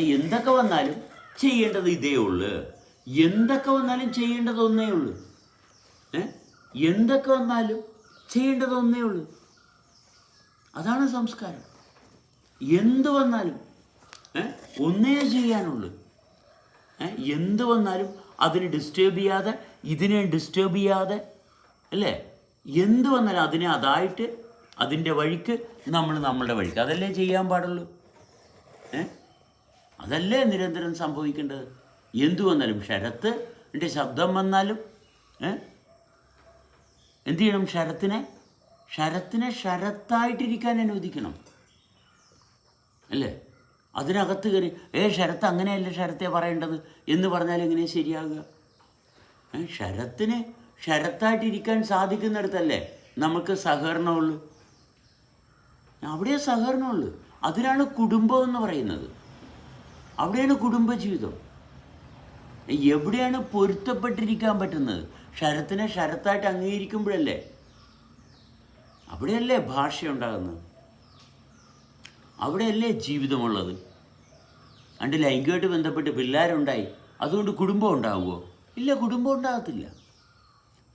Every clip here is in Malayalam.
കാരണം എന്തൊക്കെ വന്നാലും ചെയ്യേണ്ടത് ഇതേ ഉള്ളു. എന്തൊക്കെ വന്നാലും ചെയ്യേണ്ടത് ഒന്നേ ഉള്ളൂ. എന്തൊക്കെ വന്നാലും ചെയ്യേണ്ടത് ഒന്നേ ഉള്ളൂ. അതാണ് സംസ്കാരം. എന്ത് വന്നാലും ഒന്നേ ചെയ്യാനുള്ളൂ. എന്ത് വന്നാലും അതിനെ ഡിസ്റ്റേബ് ചെയ്യാതെ ഇതിനെ ഡിസ്റ്റേബ് ചെയ്യാതെ അല്ലേ? എന്ത് വന്നാലും അതിനെ അതായിട്ട് അതിന്റെ വഴിക്ക് നമ്മൾ നമ്മളുടെ വഴിക്ക്. അതല്ലേ ചെയ്യാൻ പാടുള്ളൂ. ഏ? അതല്ലേ നിരന്തരം സംഭവിക്കേണ്ടത്? എന്തു വന്നാലും ശരത്ത് എന്റെ ശബ്ദം വന്നാലും എന്ത് ചെയ്യണം ശരത്തിനെ? ശരത്തിനെ ശരത്തായിട്ടിരിക്കാൻ അനുവദിക്കണം. അല്ലേ? അതിനകത്ത് കയറി ഏ ശരത്ത് അങ്ങനെയല്ല ശരത്തെ പറയേണ്ടത്? എന്ന് പറഞ്ഞാൽ എങ്ങനെ ശരിയാകുക ശരത്തിന് ശരത്തായിട്ടിരിക്കാൻ സാധിക്കുന്നിടത്തല്ലേ നമുക്ക് സഹകരണമുള്ളൂ? അവിടെ സഹകരണമുള്ളൂ. അതിനാണ് കുടുംബം എന്ന് പറയുന്നത്. അവിടെയാണ് കുടുംബജീവിതം. എവിടെയാണ് പൊരുത്തപ്പെട്ടിരിക്കാൻ പറ്റുന്നത്? ശരത്തിനെ ശരത്തായിട്ട് അംഗീകരിക്കുമ്പോഴല്ലേ? അവിടെയല്ലേ ഭാഷയുണ്ടാകുന്നത്? അവിടെയല്ലേ ജീവിതമുള്ളത്? അണ്ട് ലൈംഗികമായിട്ട് ബന്ധപ്പെട്ട് പിള്ളേരുണ്ടായി അതുകൊണ്ട് കുടുംബം ഉണ്ടാവുമോ ഇല്ല കുടുംബം ഉണ്ടാകത്തില്ല.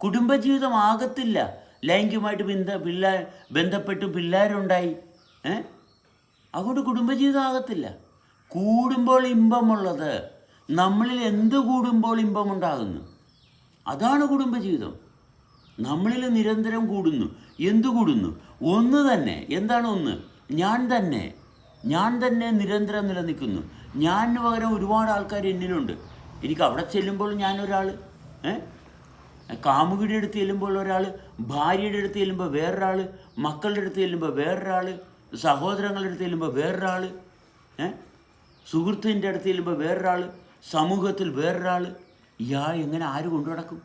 കുടുംബജീവിതം ആകത്തില്ല. ലൈംഗികമായിട്ട് ബന്ധ പിള്ളേർ ബന്ധപ്പെട്ട് പിള്ളേരുണ്ടായി ഏ? അതുകൊണ്ട് കുടുംബജീവിതം ആകത്തില്ല. കൂടുമ്പോൾ ഇമ്പമുള്ളത്. നമ്മളിൽ എന്ത് കൂടുമ്പോൾ ഇമ്പമുണ്ടാകുന്നു? അതാണ് കുടുംബജീവിതം. നമ്മളിൽ നിരന്തരം കൂടുന്നു. എന്തു കൂടുന്നു? ഒന്ന് തന്നെ. എന്താണ് ഒന്ന്? ഞാൻ തന്നെ. ഞാൻ തന്നെ നിരന്തരം നിലനിൽക്കുന്നു. ഞാനിന് പകരം ഒരുപാട് ആൾക്കാർ എന്നിലുണ്ട്. എനിക്ക് അവിടെ ചെല്ലുമ്പോൾ ഞാനൊരാൾ കാമുകിയുടെ അടുത്ത് ചെല്ലുമ്പോൾ ഒരാൾ ഭാര്യയുടെ അടുത്ത് ചെല്ലുമ്പോൾ വേറൊരാൾ മക്കളുടെ അടുത്ത് ചെല്ലുമ്പോൾ വേറൊരാൾ സഹോദരങ്ങളുടെ അടുത്ത് ചെല്ലുമ്പോൾ വേറൊരാൾ ഏ? സുഹൃത്തിന്റെ അടുത്ത് ചെല്ലുമ്പോൾ വേറൊരാൾ സമൂഹത്തിൽ വേറൊരാൾ ഇയാൾ എങ്ങനെ ആര് കൊണ്ടു നടക്കും?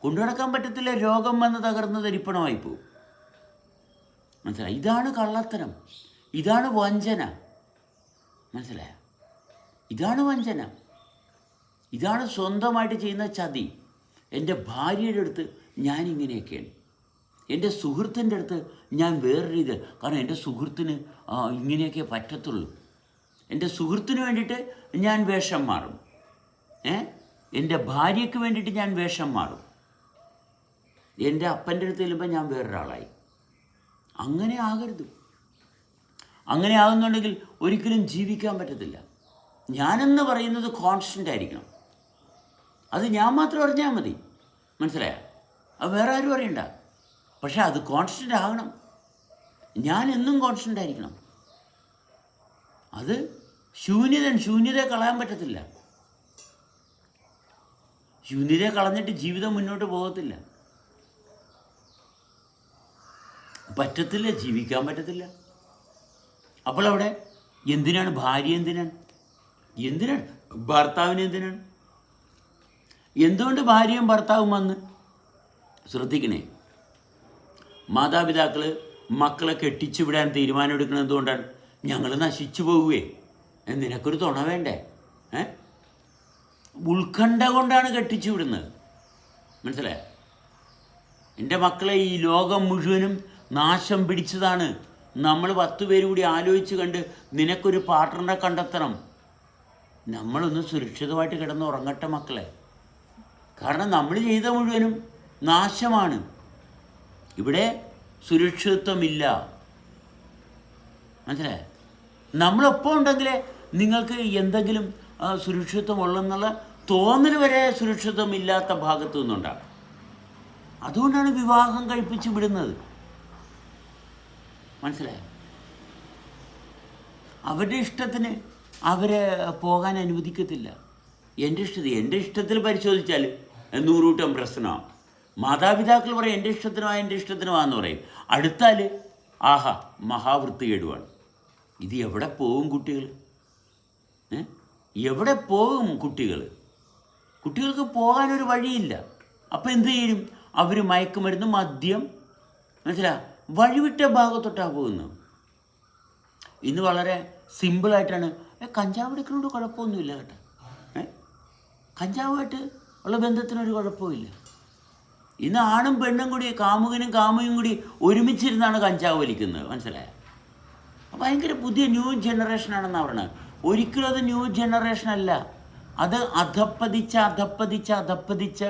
കൊണ്ടു നടക്കാൻ പറ്റത്തില്ല രോഗം വന്ന് തകർന്ന് തരിപ്പണമായി പോകും മനസ്സിലായി? ഇതാണ് കള്ളത്തരം. ഇതാണ് വഞ്ചന. മനസ്സിലായ? ഇതാണ് വഞ്ചന. ഇതാണ് സ്വന്തമായിട്ട് ചെയ്യുന്ന ചതി. എന്റെ ഭാര്യയുടെ അടുത്ത് ഞാൻ ഇങ്ങനെയൊക്കെയാണ്. എന്റെ സുഹൃത്തിന്റെ അടുത്ത് ഞാൻ വേറെ രീതി കാരണം എന്റെ സുഹൃത്തിന് ഇങ്ങനെയൊക്കെ പറ്റത്തുള്ളൂ. എന്റെ സുഹൃത്തിന് വേണ്ടിയിട്ട് ഞാൻ വേഷം മാറും. ഏ? എന്റെ ഭാര്യയ്ക്ക് വേണ്ടിയിട്ട് ഞാൻ വേഷം മാറും. എന്റെ അപ്പന്റെ അടുത്ത് ചെല്ലുമ്പോൾ ഞാൻ വേറൊരാളായി. അങ്ങനെ ആകരുത്. അങ്ങനെ ആകുന്നുണ്ടെങ്കിൽ ഒരിക്കലും ജീവിക്കാൻ പറ്റത്തില്ല. ഞാനെന്ന് പറയുന്നത് കോൺസ്റ്റന്റ് ആയിരിക്കണം. അത് ഞാൻ മാത്രം അറിഞ്ഞാൽ മതി. മനസ്സിലായോ? അത് വേറെ ആരും അറിയണ്ട. പക്ഷേ അത് കോൺസ്റ്റന്റ് ആകണം. ഞാൻ എന്നും കോൺസ്റ്റന്റ് ആയിരിക്കണം. അത് ശൂന്യതൻ ശൂന്യതയെ കളയാൻ പറ്റത്തില്ല. ശൂന്യതയെ കളഞ്ഞിട്ട് ജീവിതം മുന്നോട്ട് പോകത്തില്ല. പറ്റത്തില്ല ജീവിക്കാൻ പറ്റത്തില്ല. അപ്പോൾ അവിടെ എന്തിനാണ് ഭാര്യ എന്തിനാണ്? എന്തിനാണ്? ഭർത്താവിന് എന്തിനാണ്? എന്തുകൊണ്ട് ഭാര്യയും ഭർത്താവും വന്ന്? ശ്രദ്ധിക്കണേ. മാതാപിതാക്കൾ മക്കളെ കെട്ടിച്ചു വിടാൻ തീരുമാനമെടുക്കുന്നത് എന്തുകൊണ്ടാണ് ഞങ്ങൾ നശിച്ചു പോവുകയെ നിനക്കൊരു തുണ വേണ്ടേ? ഏ? ഉത്കണ്ഠ കൊണ്ടാണ് കെട്ടിച്ചു വിടുന്നത്. മനസ്സിലായോ? എന്റെ മക്കളെ ഈ ലോകം മുഴുവനും നാശം പിടിച്ചതാണ്. നമ്മൾ പത്ത് പേര് കൂടി ആലോചിച്ച് കണ്ട് നിനക്കൊരു പാർട്ട്ണറെ കണ്ടെത്തണം. നമ്മളൊന്ന് സുരക്ഷിതമായിട്ട് കിടന്ന് ഉറങ്ങട്ടെ മക്കളെ. കാരണം നമ്മൾ ചെയ്ത മുഴുവനും നാശമാണ്. ഇവിടെ സുരക്ഷിതത്വമില്ല. മനസ്സിലായേ? നമ്മളൊപ്പം ഉണ്ടെങ്കിലേ നിങ്ങൾക്ക് എന്തെങ്കിലും ആ, സുരക്ഷിതത്വം ഉള്ളെന്നുള്ള തോന്നൽ വരെ സുരക്ഷിതത്വം ഇല്ലാത്ത ഭാഗത്തു നിന്നുണ്ടാകും. അതുകൊണ്ടാണ് വിവാഹം കഴിപ്പിച്ച് വിടുന്നത്. മനസ്സിലായോ? അവരുടെ ഇഷ്ടത്തിന് അവരെ പോകാൻ അനുവദിക്കത്തില്ല. എന്റെ ഇഷ്ടത്തിൽ എന്റെ ഇഷ്ടത്തിൽ പരിശോധിച്ചാൽ നൂറൂട്ടം പ്രശ്നമാണ്. മാതാപിതാക്കൾ പറയും എന്റെ ഇഷ്ടത്തിനോ എന്റെ ഇഷ്ടത്തിനോ എന്ന് പറയും. അടുത്താൽ ആഹാ മഹാവൃത്തികേടുവാണ്. ഇത് എവിടെ പോകും കുട്ടികൾ? എവിടെ പോകും കുട്ടികൾ? കുട്ടികൾക്ക് പോകാനൊരു വഴിയില്ല. അപ്പോൾ എന്ത് ചെയ്യും? അവർ മയക്കുമരുന്ന് മദ്യം മനസ്സിലാ? വഴിവിട്ട ഭാഗത്തോട്ടാണ് പോകുന്നത്. ഇന്ന് വളരെ സിമ്പിളായിട്ടാണ് കഞ്ചാവ് എടുക്കുന്നതുകൊണ്ട് കുഴപ്പമൊന്നുമില്ല കേട്ടോ. ഏ? കഞ്ചാവുമായിട്ട് ഉള്ള ബന്ധത്തിനൊരു കുഴപ്പമില്ല. ഇന്ന് ആണും പെണ്ണും കൂടി കാമുകനും കാമുകയും കൂടി ഒരുമിച്ചിരുന്നാണ് കഞ്ചാവ് വലിക്കുന്നത്. മനസ്സിലായോ? ഭയങ്കര പുതിയ ന്യൂ ജനറേഷനാണെന്ന് പറയുന്നത് ഒരിക്കലും അത് ന്യൂ ജനറേഷൻ അല്ല. അത് അധപ്പതിച്ച അധപ്പതിച്ച അധപ്പതിച്ച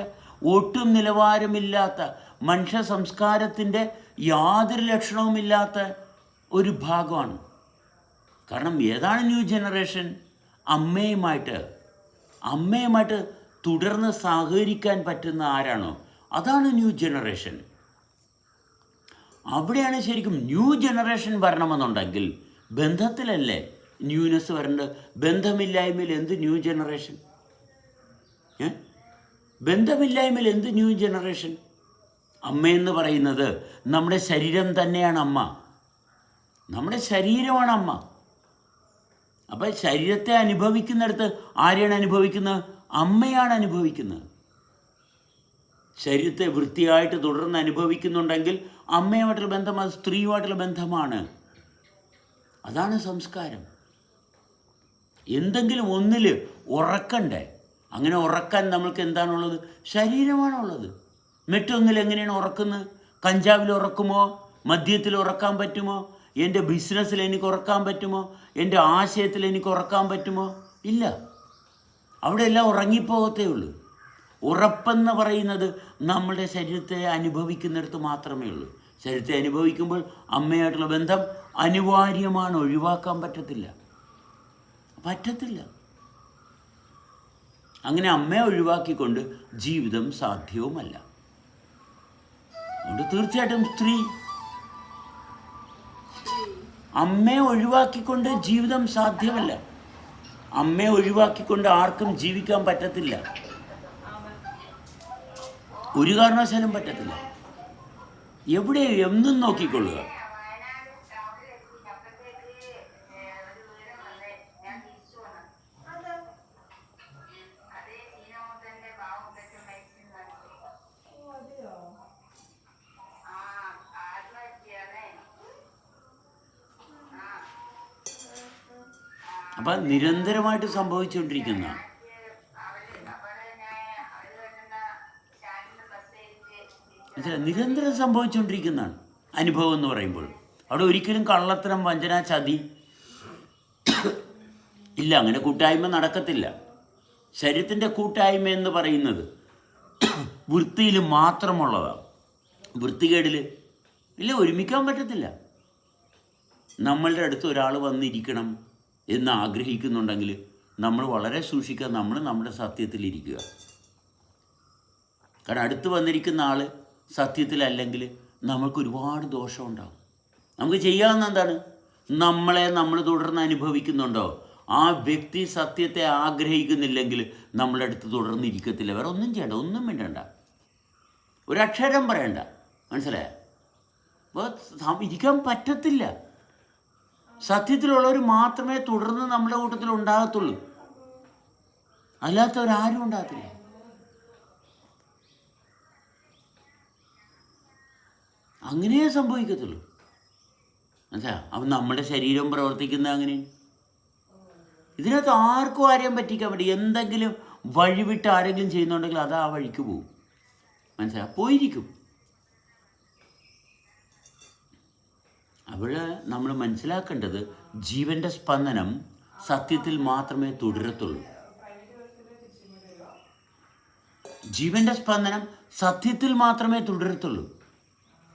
ഒട്ടും നിലവാരമില്ലാത്ത മനുഷ്യ സംസ്കാരത്തിന്റെ യാതൊരു ലക്ഷണവുമില്ലാത്ത ഒരു ഭാഗമാണ്. കാരണം ഏതാണ് ന്യൂ ജനറേഷൻ അമ്മയുമായിട്ട്. അമ്മയുമായിട്ട് തുടർന്ന് സഹകരിക്കാൻ പറ്റുന്ന ആരാണോ? അതാണ് ന്യൂ ജനറേഷൻ അവിടെയാണ് ശരിക്കും ന്യൂ ജനറേഷൻ വരണമെന്നുണ്ടെങ്കിൽ ബന്ധത്തിലല്ലേ ന്യൂനെസ് വരേണ്ടത് ബന്ധമില്ലായ്മയിൽ എന്ത് ന്യൂ ജനറേഷൻ? ബന്ധമില്ലായ്മയിൽ എന്ത് ന്യൂ ജനറേഷൻ? അമ്മയെന്ന് പറയുന്നത് നമ്മുടെ ശരീരം തന്നെയാണ് അമ്മ. നമ്മുടെ ശരീരമാണ് അമ്മ. അപ്പം ശരീരത്തെ അനുഭവിക്കുന്നിടത്ത് ആരെയാണ് അനുഭവിക്കുന്നത്? അമ്മയാണ് അനുഭവിക്കുന്നത്. ശരീരത്തെ വൃത്തിയായിട്ട് തുടർന്ന് അനുഭവിക്കുന്നുണ്ടെങ്കിൽ അമ്മയുമായിട്ടുള്ള ബന്ധം അത് സ്ത്രീയുമായിട്ടുള്ള ബന്ധമാണ്. അതാണ് സംസ്കാരം. എന്തെങ്കിലും ഒന്നിൽ ഉറക്കണ്ടേ? അങ്ങനെ ഉറക്കാൻ നമ്മൾക്ക് എന്താണുള്ളത്? ശരീരമാണുള്ളത്. മറ്റൊന്നിൽ എങ്ങനെയാണ് ഉറക്കുന്നത്? കഞ്ചാവിൽ ഉറക്കുമോ? മദ്യത്തിൽ ഉറക്കാൻ പറ്റുമോ? എന്റെ ബിസിനസ്സിൽ എനിക്ക് ഉറക്കാൻ പറ്റുമോ? എന്റെ ആശയത്തിൽ എനിക്ക് ഉറക്കാൻ പറ്റുമോ? ഇല്ല. അവിടെ എല്ലാം ഉറങ്ങിപ്പോകത്തേ ഉള്ളൂ. ഉറപ്പെന്ന് പറയുന്നത് നമ്മുടെ ശരീരത്തെ അനുഭവിക്കുന്നിടത്ത് മാത്രമേ ഉള്ളൂ. ശരീരത്തെ അനുഭവിക്കുമ്പോൾ അമ്മയായിട്ടുള്ള ബന്ധം അനിവാര്യമാണ് ഒഴിവാക്കാൻ പറ്റത്തില്ല. പറ്റത്തില്ല. അങ്ങനെ അമ്മയെ ഒഴിവാക്കിക്കൊണ്ട് ജീവിതം സാധ്യവുമല്ല. അതുകൊണ്ട് തീർച്ചയായിട്ടും സ്ത്രീ അമ്മയെ ഒഴിവാക്കിക്കൊണ്ട് ജീവിതം സാധ്യമല്ല. അമ്മയെ ഒഴിവാക്കിക്കൊണ്ട് ആർക്കും ജീവിക്കാൻ പറ്റത്തില്ല. ഒരു കാരണവശാലും പറ്റത്തില്ല. എവിടെ എന്നും നോക്കിക്കൊള്ളുക. അപ്പൊ നിരന്തരമായിട്ട് അപ്പോഴത്തേക്ക് നിരന്തരം സംഭവിച്ചുകൊണ്ടിരിക്കുന്നതാണ് അനുഭവം എന്ന് പറയുമ്പോൾ. അവിടെ ഒരിക്കലും കള്ളത്തരം വഞ്ചന ചതി ഇല്ല. അങ്ങനെ കൂട്ടായ്മ നടക്കത്തില്ല. ശരീരത്തിന്റെ കൂട്ടായ്മ എന്ന് പറയുന്നത് വൃത്തിയിൽ മാത്രമുള്ളതാണ്. വൃത്തികേടിൽ ഇല്ല ഒരുമിക്കാൻ പറ്റത്തില്ല. നമ്മളുടെ അടുത്ത് ഒരാൾ വന്നിരിക്കണം എന്ന് ആഗ്രഹിക്കുന്നുണ്ടെങ്കിൽ നമ്മൾ വളരെ സൂക്ഷിക്കുക. നമ്മൾ നമ്മുടെ സത്യത്തിലിരിക്കുക കാരണം അടുത്ത് വന്നിരിക്കുന്ന ആൾ സത്യത്തിലല്ലെങ്കിൽ നമുക്ക് ഒരുപാട് ദോഷമുണ്ടാകും നമുക്ക് ചെയ്യാവുന്ന എന്താണ്? നമ്മളെ നമ്മൾ തുടർന്ന് അനുഭവിക്കുന്നുണ്ടോ? ആ വ്യക്തി സത്യത്തെ ആഗ്രഹിക്കുന്നില്ലെങ്കിൽ നമ്മളെ അടുത്ത് തുടർന്ന് ഇരിക്കത്തില്ല. വേറെ ഒന്നും ചെയ്യണ്ട ഒന്നും വേണ്ടണ്ട ഒരക്ഷരം പറയണ്ട. മനസ്സിലായ? അപ്പോൾ ഇരിക്കാൻ പറ്റത്തില്ല. സത്യത്തിലുള്ളവർ മാത്രമേ തുടർന്ന് നമ്മുടെ കൂട്ടത്തിൽ ഉണ്ടാകത്തുള്ളൂ അല്ലാത്തവരാരും ഉണ്ടാകത്തില്ല. അങ്ങനെയേ സംഭവിക്കത്തുള്ളൂ. മനസ്സിലാ അപ്പം നമ്മുടെ ശരീരം പ്രവർത്തിക്കുന്നത് അങ്ങനെ. ഇതിനകത്ത് ആർക്കും ആരെയും പറ്റിക്കാൻ പറ്റും എന്തെങ്കിലും വഴിവിട്ട് ആരെങ്കിലും ചെയ്യുന്നുണ്ടെങ്കിൽ അത് ആ വഴിക്ക് പോകും. മനസ്സിലാ പോയിരിക്കും. അവിടെ നമ്മൾ മനസ്സിലാക്കേണ്ടത് ജീവന്റെ സ്പന്ദനം സത്യത്തിൽ മാത്രമേ തുടരത്തുള്ളൂ. ജീവന്റെ സ്പന്ദനം സത്യത്തിൽ മാത്രമേ തുടരത്തുള്ളൂ.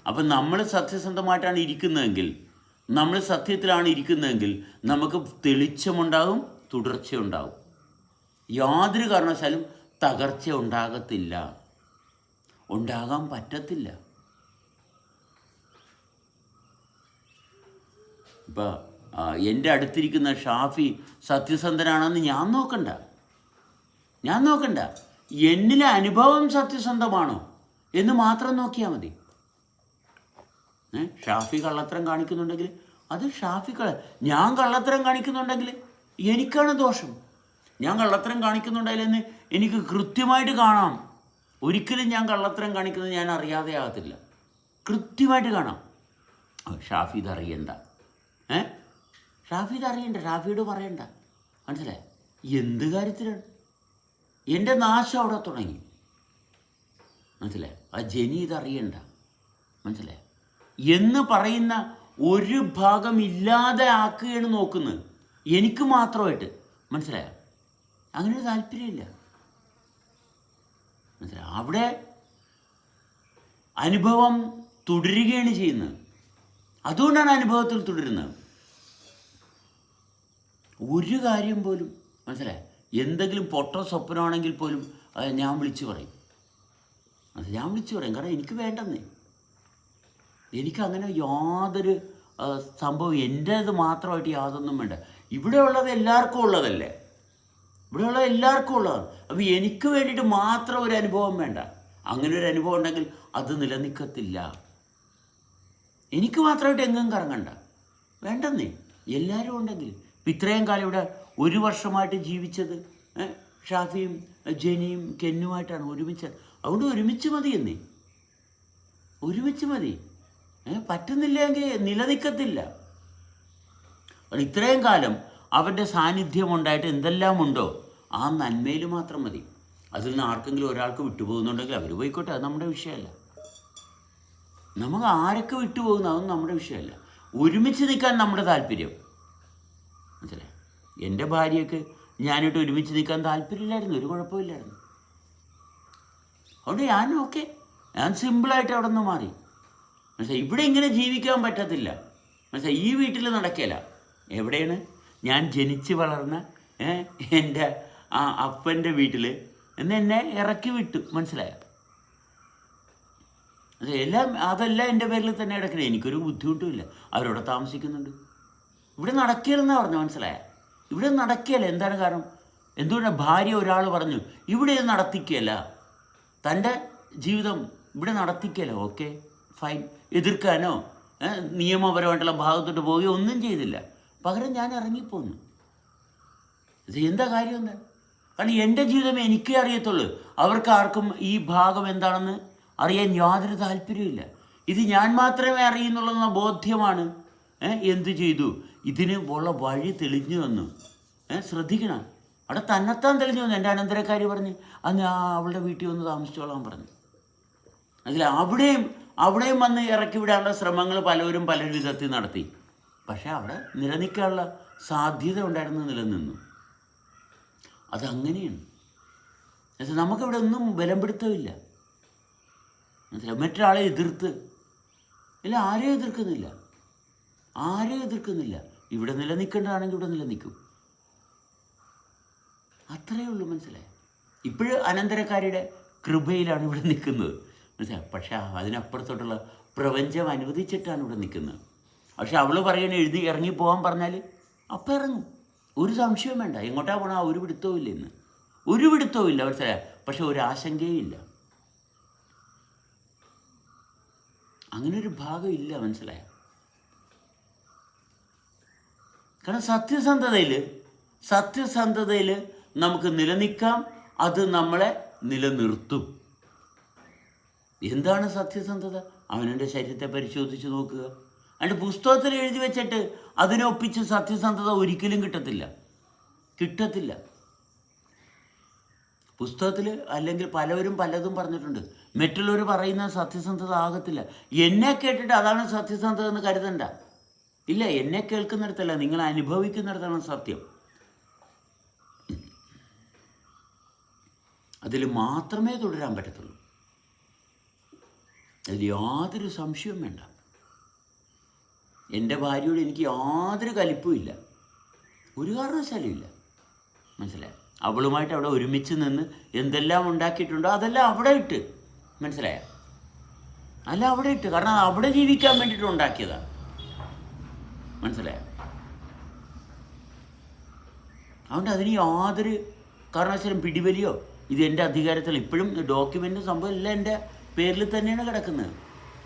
അപ്പം നമ്മൾ സത്യസന്ധമായിട്ടാണ് ഇരിക്കുന്നതെങ്കിൽ നമ്മൾ സത്യത്തിലാണ് ഇരിക്കുന്നതെങ്കിൽ നമുക്ക് തെളിച്ചമുണ്ടാകും തുടർച്ചയുണ്ടാകും. യാതൊരു കാരണവശാലും തകർച്ച ഉണ്ടാകത്തില്ല. ഉണ്ടാകാൻ പറ്റത്തില്ല. ഇപ്പോൾ എന്റെ അടുത്തിരിക്കുന്ന ഷാഫി സത്യസന്ധനാണെന്ന് ഞാൻ നോക്കണ്ട. ഞാൻ നോക്കണ്ട. എന്നിലെ അനുഭവം സത്യസന്ധമാണോ എന്ന് മാത്രം നോക്കിയാൽ മതി. ഷാഫി കള്ളത്തരം കാണിക്കുന്നുണ്ടെങ്കിൽ? അത് ഷാഫി കള്ള ഞാൻ കള്ളത്തരം കാണിക്കുന്നുണ്ടെങ്കിൽ എനിക്കാണ് ദോഷം. ഞാൻ കള്ളത്തരം കാണിക്കുന്നുണ്ടെങ്കിലെന്ന് എനിക്ക് കൃത്യമായിട്ട് കാണാം. ഒരിക്കലും ഞാൻ കള്ളത്തരം കാണിക്കുന്നത് ഞാൻ അറിയാതെ ആകത്തില്ല. കൃത്യമായിട്ട് കാണാം. ഷാഫി ഇത് അറിയണ്ട. ഏ? ഷാഫി ഇത് അറിയണ്ട. ഷാഫിയോട് പറയണ്ട. മനസ്സിലായി? എന്ത് കാര്യത്തിലാണ് എന്റെ നാശം അവിടെ തുടങ്ങി. മനസ്സിലായി? ആ ജനി അറിയണ്ട. മനസ്സിലായി? എന്ന് പറയുന്ന ഒരു ഭാഗം ഇല്ലാതെ ആക്കുകയാണ് നോക്കുന്നത്. എനിക്ക് മാത്രമായിട്ട്. മനസ്സിലായ? അങ്ങനെ ഒരു താല്പര്യമില്ല. മനസ്സിലായോ? അവിടെ അനുഭവം തുടരുകയാണ് ചെയ്യുന്നത്. അതുകൊണ്ടാണ് അനുഭവത്തിൽ തുടരുന്നത്. ഒരു കാര്യം പോലും മനസ്സിലായി? എന്തെങ്കിലും പൊട്ട സ്വപ്നമാണെങ്കിൽ പോലും ഞാൻ വിളിച്ചു പറയും. അത് ഞാൻ വിളിച്ചു പറയും. കാരണം എനിക്ക് വേണ്ടെന്നേ. എനിക്കങ്ങനെ യാതൊരു സംഭവം എന്റേത് മാത്രമായിട്ട് യാതൊന്നും വേണ്ട. ഇവിടെ ഉള്ളത് എല്ലാവർക്കും ഉള്ളതല്ലേ? ഇവിടെ ഉള്ളത് എല്ലാവർക്കും ഉള്ളതാണ്. അപ്പോൾ എനിക്ക് വേണ്ടിയിട്ട് മാത്രം ഒരു അനുഭവം വേണ്ട. അങ്ങനെ ഒരു അനുഭവം ഉണ്ടെങ്കിൽ അത് നിലനിൽക്കത്തില്ല. എനിക്ക് മാത്രമായിട്ട് എങ്ങും കറങ്ങണ്ട. വേണ്ടെന്നേ. എല്ലാവരും ഉണ്ടെങ്കിൽ. ഇത്രയും കാലം ഇവിടെ ഒരു വർഷമായിട്ട് ജീവിച്ചത് ഷാഫിയും ജനിയും കെന്നുമായിട്ടാണ് ഒരുമിച്ച്. അതുകൊണ്ട് ഒരുമിച്ച് മതി എന്നേ ഒരുമിച്ച് മതി. പറ്റുന്നില്ലെങ്കിൽ നിലനിൽക്കത്തില്ല. ഇത്രയും കാലം അവന്റെ സാന്നിധ്യം ഉണ്ടായിട്ട് എന്തെല്ലാം ഉണ്ടോ ആ നന്മയിൽ മാത്രം മതി. അതിൽ നിന്ന് ആർക്കെങ്കിലും ഒരാൾക്ക് വിട്ടുപോകുന്നുണ്ടെങ്കിൽ അവർ പോയിക്കോട്ടെ അത് നമ്മുടെ വിഷയമല്ല. നമുക്ക് ആരൊക്കെ വിട്ടുപോകുന്നു അതൊന്നും നമ്മുടെ വിഷയമല്ല. ഒരുമിച്ച് നിൽക്കാൻ നമ്മുടെ താല്പര്യം. മനസ്സിലായി? എന്റെ ഭാര്യയ്ക്ക് ഞാനിട്ട് ഒരുമിച്ച് നിൽക്കാൻ താല്പര്യമില്ലായിരുന്നു ഒരു കുഴപ്പമില്ലായിരുന്നു. അതുകൊണ്ട് ഞാൻ ഓക്കെ. ഞാൻ സിമ്പിളായിട്ട് അവിടെ നിന്ന് മാറി. മനസ്സിലായി? ഇവിടെ ഇങ്ങനെ ജീവിക്കാൻ പറ്റത്തില്ല. മനസ്സിലായി? ഈ വീട്ടിൽ നടക്കില്ല എവിടെയാണ്? ഞാൻ ജനിച്ച് വളർന്ന എന്റെ ആ അപ്പന്റെ വീട്ടിൽ എന്ന് എന്നെ ഇറക്കി വിട്ടു. മനസ്സിലായോ? എല്ലാം അതെല്ലാം എന്റെ പേരിൽ തന്നെ കിടക്കണേ. എനിക്കൊരു ബുദ്ധിമുട്ടുമില്ല. അവരവിടെ താമസിക്കുന്നുണ്ട്. ഇവിടെ നടക്കില്ലെന്നാണ് പറഞ്ഞു മനസ്സിലായ? ഇവിടെ നടക്കുകയല്ല എന്താണ് കാരണം? എന്തുകൊണ്ടാണ് ഭാര്യ ഒരാൾ പറഞ്ഞു ഇവിടെ ഇത് നടത്തിക്കല്ല തന്റെ ജീവിതം ഇവിടെ നടത്തിക്കല്ല ഓക്കെ. ഫൈൻ എതിർക്കാനോ നിയമപരമായിട്ടുള്ള ഭാഗത്തോട്ട് പോവുകയോ ഒന്നും ചെയ്തില്ല. പകരം ഞാൻ ഇറങ്ങിപ്പോന്നു. ഇത് എന്താ കാര്യം കാരണം എന്റെ ജീവിതം എനിക്കേ അറിയത്തുള്ളൂ. അവർക്ക് ആർക്കും ഈ ഭാഗം എന്താണെന്ന് അറിയാൻ യാതൊരു താല്പര്യമില്ല ഇത് ഞാൻ മാത്രമേ അറിയുന്നുള്ളൂ ബോധ്യമാണ് എന്ത് ചെയ്തു? ഇതിന് ഉള്ള വഴി തെളിഞ്ഞു വന്നു. ശ്രദ്ധിക്കണം. അവിടെ തന്നെത്താൻ തെളിഞ്ഞു വന്നു. എന്റെ അനന്തരക്കാരി പറഞ്ഞ് അന്ന് അവളുടെ വീട്ടിൽ വന്ന് താമസിച്ചോളാൻ പറഞ്ഞു. അതിൽ അവിടെയും അവിടെയും വന്ന് ഇറക്കി വിടാനുള്ള ശ്രമങ്ങൾ പലവരും പല വിധത്തിൽ നടത്തി. പക്ഷേ അവിടെ നിലനിൽക്കാനുള്ള സാധ്യത ഉണ്ടായിരുന്നു നിലനിന്നു അതങ്ങനെയാണ്. എന്നുവെച്ചാൽ നമുക്കിവിടെ ഒന്നും ബലം പിടുത്തമില്ല മനസ്സിലായി? മറ്റൊരാളെ എതിർത്ത്. ഇല്ല ആരെയും എതിർക്കുന്നില്ല. ആരെയും എതിർക്കുന്നില്ല. ഇവിടെ നിലനിൽക്കേണ്ടതാണെങ്കിൽ ഇവിടെ നിലനിൽക്കും. അത്രയേ ഉള്ളൂ മനസ്സിലായി? ഇപ്പോഴും അനന്തരക്കാരിയുടെ കൃപയിലാണ് ഇവിടെ നിൽക്കുന്നത്. മനസ്സിലായി. പക്ഷെ അതിനപ്പുറത്തോട്ടുള്ള പ്രപഞ്ചം അനുവദിച്ചിട്ടാണ് ഇവിടെ നിൽക്കുന്നത്. പക്ഷെ അവൾ പറയണ എഴുതി ഇറങ്ങി പോകാൻ പറഞ്ഞാൽ അപ്പം ഇറങ്ങും. ഒരു സംശയവും വേണ്ട. എങ്ങോട്ടാ പോണ? ഒരു പിടുത്തവും ഇല്ല ഇന്ന്. ഒരു പിടുത്തവും ഇല്ല മനസ്സിലായ? പക്ഷെ ഒരു ആശങ്കയും ഇല്ല. അങ്ങനെ ഒരു ഭാഗം ഇല്ല മനസ്സിലായ? കാരണം സത്യസന്ധതയിൽ സത്യസന്ധതയിൽ നമുക്ക് നിലനിൽക്കാം അത് നമ്മളെ നിലനിർത്തും. എന്താണ് സത്യസന്ധത? അവനവന്റെ ശരീരത്തെ പരിശോധിച്ച് നോക്കുക. അതിന്റെ പുസ്തകത്തിൽ എഴുതി വെച്ചിട്ട് അതിനെ ഒപ്പിച്ച് സത്യസന്ധത ഒരിക്കലും കിട്ടത്തില്ല. കിട്ടത്തില്ല. പുസ്തകത്തിൽ അല്ലെങ്കിൽ പലവരും പലതും പറഞ്ഞിട്ടുണ്ട്. മറ്റുള്ളവർ പറയുന്ന സത്യസന്ധത ആകത്തില്ല. എന്നെ കേട്ടിട്ട് അതാണ് സത്യസന്ധത എന്ന് കരുതണ്ട. ഇല്ല എന്നെ കേൾക്കുന്നിടത്തല്ല നിങ്ങൾ അനുഭവിക്കുന്നിടത്താണ് സത്യം. അതിൽ മാത്രമേ തുടരാൻ പറ്റത്തുള്ളൂ. അതിൽ യാതൊരു സംശയവും വേണ്ട. എന്റെ ഭാര്യയോട് എനിക്ക് യാതൊരു കലിപ്പും ഇല്ല. ഒരു കാരണവശാലും ഇല്ല. മനസ്സിലായോ? അവളുമായിട്ട് അവിടെ ഒരുമിച്ച് നിന്ന് എന്തെല്ലാം ഉണ്ടാക്കിയിട്ടുണ്ടോ അതെല്ലാം അവിടെ ഇട്ട്. മനസ്സിലായോ? അല്ല അവിടെ ഇട്ട്. കാരണം അവിടെ ജീവിക്കാൻ വേണ്ടിയിട്ട് ഉണ്ടാക്കിയതാണ് മനസ്സിലായോ? അതുകൊണ്ട് അതിന് യാതൊരു കാരണവശാലും പിടിവലിയോ? ഇത് എന്റെ അധികാരത്തിൽ ഇപ്പോഴും ഡോക്യുമെന്റും സംഭവം എല്ലാം എന്റെ പേരിൽ തന്നെയാണ് കിടക്കുന്നത്.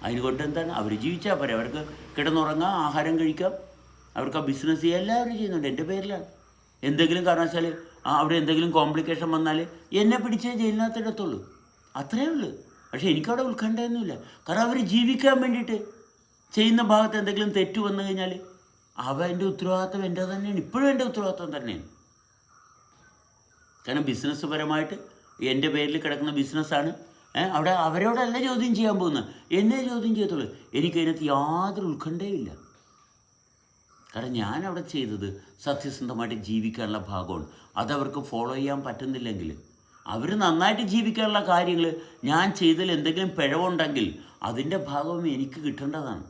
അതിനുകൊണ്ട് എന്താണ്? അവർ ജീവിച്ചാൽ പോരെ. അവർക്ക് കിടന്നുറങ്ങാം ആഹാരം കഴിക്കാം. അവർക്ക് ആ ബിസിനസ് ചെയ്യാം എല്ലാവരും ചെയ്യുന്നുണ്ട്. എന്റെ പേരിലാണ്. എന്തെങ്കിലും കാരണവശാൽ അവിടെ എന്തെങ്കിലും കോംപ്ലിക്കേഷൻ വന്നാൽ എന്നെ പിടിച്ചേ ജയിലിനകത്ത് ഇടത്തുള്ളൂ. അത്രയേ ഉള്ളൂ. പക്ഷേ എനിക്കവിടെ ഉത്കണ്ഠയൊന്നുമില്ല. കാരണം അവർ ജീവിക്കാൻ വേണ്ടിയിട്ട് ചെയ്യുന്ന ഭാഗത്ത് എന്തെങ്കിലും തെറ്റ് വന്നു കഴിഞ്ഞാൽ അവ എന്റെ ഉത്തരവാദിത്വം എന്റെ തന്നെയാണ്. ഇപ്പോഴും എന്റെ ഉത്തരവാദിത്വം തന്നെയാണ്. കാരണം ബിസിനസ് പരമായിട്ട് എന്റെ പേരിൽ കിടക്കുന്ന ബിസിനസ്സാണ് അവിടെ അവരോടല്ല ചോദ്യം ചെയ്യാൻ പോകുന്നത് എന്നെ ചോദ്യം ചെയ്യത്തുള്ളൂ. എനിക്കതിനകത്ത് യാതൊരു ഉത്കണ്ഠയില്ല കാരണം ഞാൻ അവിടെ ചെയ്തത് സത്യസന്ധമായിട്ട് ജീവിക്കാനുള്ള ഭാഗമാണ്. അതവർക്ക് ഫോളോ ചെയ്യാൻ പറ്റുന്നില്ലെങ്കിൽ അവർ നന്നായിട്ട് ജീവിക്കാനുള്ള കാര്യങ്ങൾ ഞാൻ ചെയ്തതിൽ എന്തെങ്കിലും പിഴവുണ്ടെങ്കിൽ അതിന്റെ ഭാഗം എനിക്ക് കിട്ടേണ്ടതാണ്.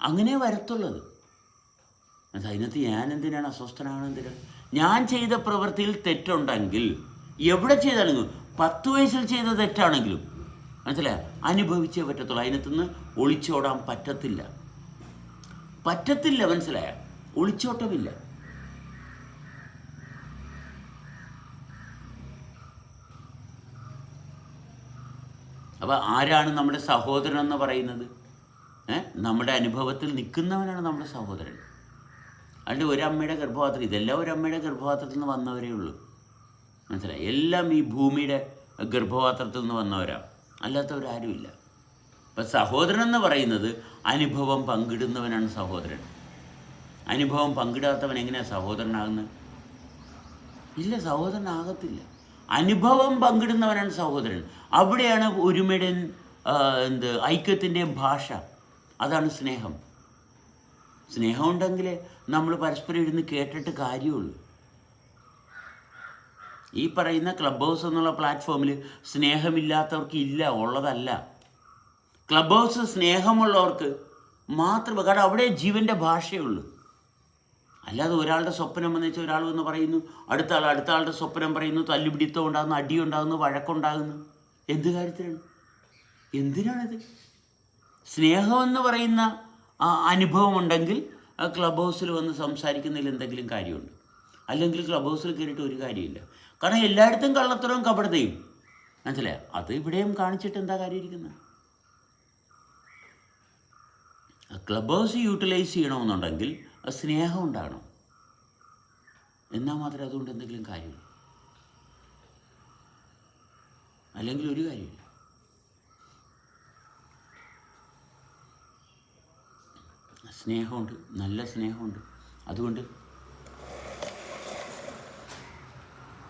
അങ്ങനെ വരത്തുള്ളത്. അത് അതിനകത്ത് ഞാൻ എന്തിനാണ് അസ്വസ്ഥനാണ് എന്തിനാണ് ഞാൻ ചെയ്ത പ്രവൃത്തിയിൽ തെറ്റുണ്ടെങ്കിൽ എവിടെ ചെയ്താണെങ്കിലും പത്ത് വയസ്സിൽ ചെയ്ത തെറ്റാണെങ്കിലും മനസ്സിലായ? അനുഭവിച്ചേ പറ്റത്തുള്ളൂ. അതിനകത്തുനിന്ന് ഒളിച്ചോടാൻ പറ്റത്തില്ല. പറ്റത്തില്ല മനസ്സിലായ? ഒളിച്ചോട്ടമില്ല. അപ്പോൾ ആരാണ് നമ്മുടെ സഹോദരൻ എന്ന് പറയുന്നത് നമ്മുടെ അനുഭവത്തിൽ നിൽക്കുന്നവനാണ് നമ്മുടെ സഹോദരൻ. അല്ലാണ്ട് ഒരമ്മയുടെ ഗർഭപാത്രം ഇതെല്ലാം ഒരമ്മയുടെ ഗർഭപാത്രത്തിൽ നിന്ന് വന്നവരേ ഉള്ളൂ. മനസ്സിലായി? എല്ലാം ഈ ഭൂമിയുടെ ഗർഭപാത്രത്തിൽ നിന്ന് വന്നവരാണ്. അല്ലാത്തവരാരുമില്ല. അപ്പം സഹോദരൻ എന്ന് പറയുന്നത് അനുഭവം പങ്കിടുന്നവനാണ് സഹോദരൻ. അനുഭവം പങ്കിടാത്തവൻ എങ്ങനെയാണ് സഹോദരനാകുന്നത്? ഇല്ല സഹോദരനാകത്തില്ല. അനുഭവം പങ്കിടുന്നവനാണ് സഹോദരൻ. അവിടെയാണ് ഒരുമയുടെ എന്ത് ഐക്യത്തിന്റെയും ഭാഷ. അതാണ് സ്നേഹം. സ്നേഹമുണ്ടെങ്കിൽ നമ്മൾ പരസ്പരം ഇരുന്ന് കേട്ടിട്ട് കാര്യമുള്ളൂ. ഈ പറയുന്ന ക്ലബ് ഹൗസ് എന്നുള്ള പ്ലാറ്റ്ഫോമിൽ സ്നേഹമില്ലാത്തവർക്ക് ഇല്ല ഉള്ളതല്ല. ക്ലബ് ഹൗസ് സ്നേഹമുള്ളവർക്ക് മാത്രമേ കാരണം അവിടെ ജീവന്റെ ഭാഷയുള്ളൂ അല്ലാതെ ഒരാളുടെ സ്വപ്നം എന്ന് വെച്ചാൽ ഒരാൾ എന്ന് പറയുന്നു അടുത്ത ആൾ അടുത്ത ആളുടെ സ്വപ്നം പറയുന്നു തല്ലുപിടിത്തം ഉണ്ടാകുന്നു അടി ഉണ്ടാകുന്നു വഴക്കുണ്ടാകുന്നു എന്ത് കാര്യത്തിനാണ്? എന്തിനാണിത്? സ്നേഹം എന്ന് പറയുന്ന അനുഭവം ഉണ്ടെങ്കിൽ ക്ലബ് ഹൗസിൽ വന്ന് സംസാരിക്കുന്നതിൽ എന്തെങ്കിലും കാര്യമുണ്ട്? അല്ലെങ്കിൽ ക്ലബ് ഹൗസിൽ കയറിയിട്ട് ഒരു കാര്യമില്ല. കാരണം എല്ലായിടത്തും കള്ളത്തരവും കപടതയും. മനസ്സിലായോ? അത് ഇവിടെയും കാണിച്ചിട്ട് എന്താ കാര്യം ഇരിക്കുന്നത് ക്ലബ് ഹൗസ് യൂട്ടിലൈസ് ചെയ്യണമെന്നുണ്ടെങ്കിൽ സ്നേഹം ഉണ്ടാകണം. എന്നാൽ മാത്രമേ അതുകൊണ്ട് എന്തെങ്കിലും കാര്യമില്ല അല്ലെങ്കിൽ ഒരു കാര്യമില്ല. സ്നേഹമുണ്ട്. നല്ല സ്നേഹമുണ്ട്. അതുകൊണ്ട്